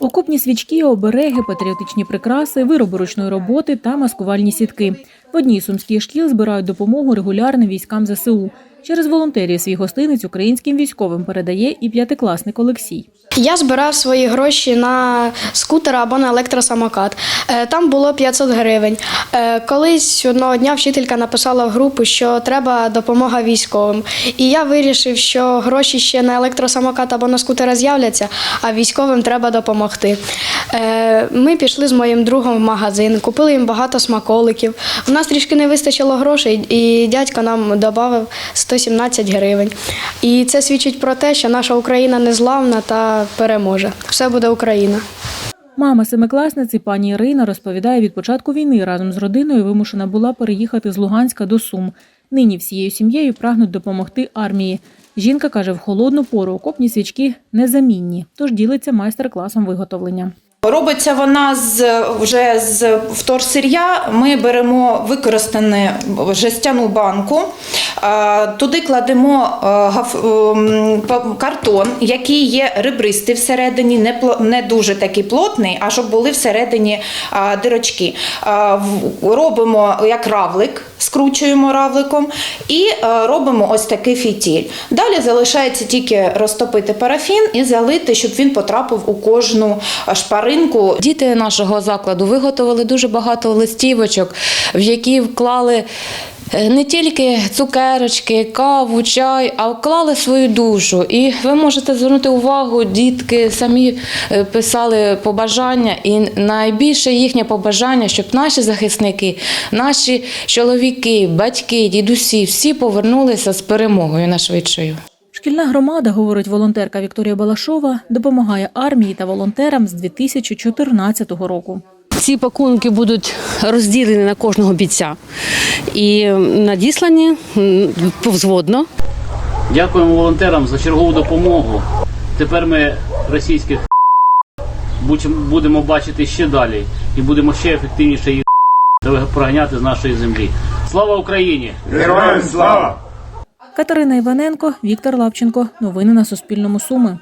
Окопні свічки, обереги, патріотичні прикраси, вироби ручної роботи та маскувальні сітки. В одній сумській шкіл збирають допомогу регулярним військам ЗСУ. Через волонтерів свій гостинець українським військовим передає і п'ятикласник Олексій. Я збирав свої гроші на скутер або на електросамокат. Е, Там було 500 гривень. Е, Колись одного дня вчителька написала в групу, що треба допомога військовим. І я вирішив, що гроші ще на електросамокат або на скутера з'являться, а військовим треба допомогти. Е, Ми пішли з моїм другом в магазин, купили їм багато смаколиків. У нас трішки не вистачило грошей, і дядько нам додав 117 гривень. І це свідчить про те, що наша Україна незламна та переможе. Все буде Україна. Мама семикласниці пані Ірина розповідає, від початку війни разом з родиною вимушена була переїхати з Луганська до Сум. Нині всією сім'єю прагнуть допомогти армії. Жінка каже, в холодну пору окопні свічки незамінні, тож ділиться майстер-класом виготовлення. Робиться вона з вже з вторсир'я. Ми беремо використану жестяну банку, туди кладемо гаф- ем, картон, який є ребристий всередині, не дуже такий плотний, а щоб були всередині дирочки. Робимо як равлик, скручуємо равликом і робимо ось такий фітіль. Далі залишається тільки розтопити парафін і залити, щоб він потрапив у кожну шпаринку. Діти нашого закладу виготовили дуже багато листівочок, в які вклали е, не тільки цукерочки, каву, чай, а вклали свою душу. І ви можете звернути увагу, дітки самі е, писали побажання, і найбільше їхнє побажання, щоб наші захисники, наші чоловіки, батьки, дідусі всі повернулися з перемогою найшвидшою. Шкільна громада, говорить волонтерка Вікторія Балашова, допомагає армії та волонтерам з 2014 року. Ці пакунки будуть розділені на кожного бійця і надіслані повзводно. Дякуємо волонтерам за чергову допомогу. Тепер ми російських будем- будемо бачити ще далі і будемо ще ефективніше їх проганяти з нашої землі. Слава Україні! Героям слава! Катерина Іваненко, Віктор Лапченко. Новини на Суспільному Суми.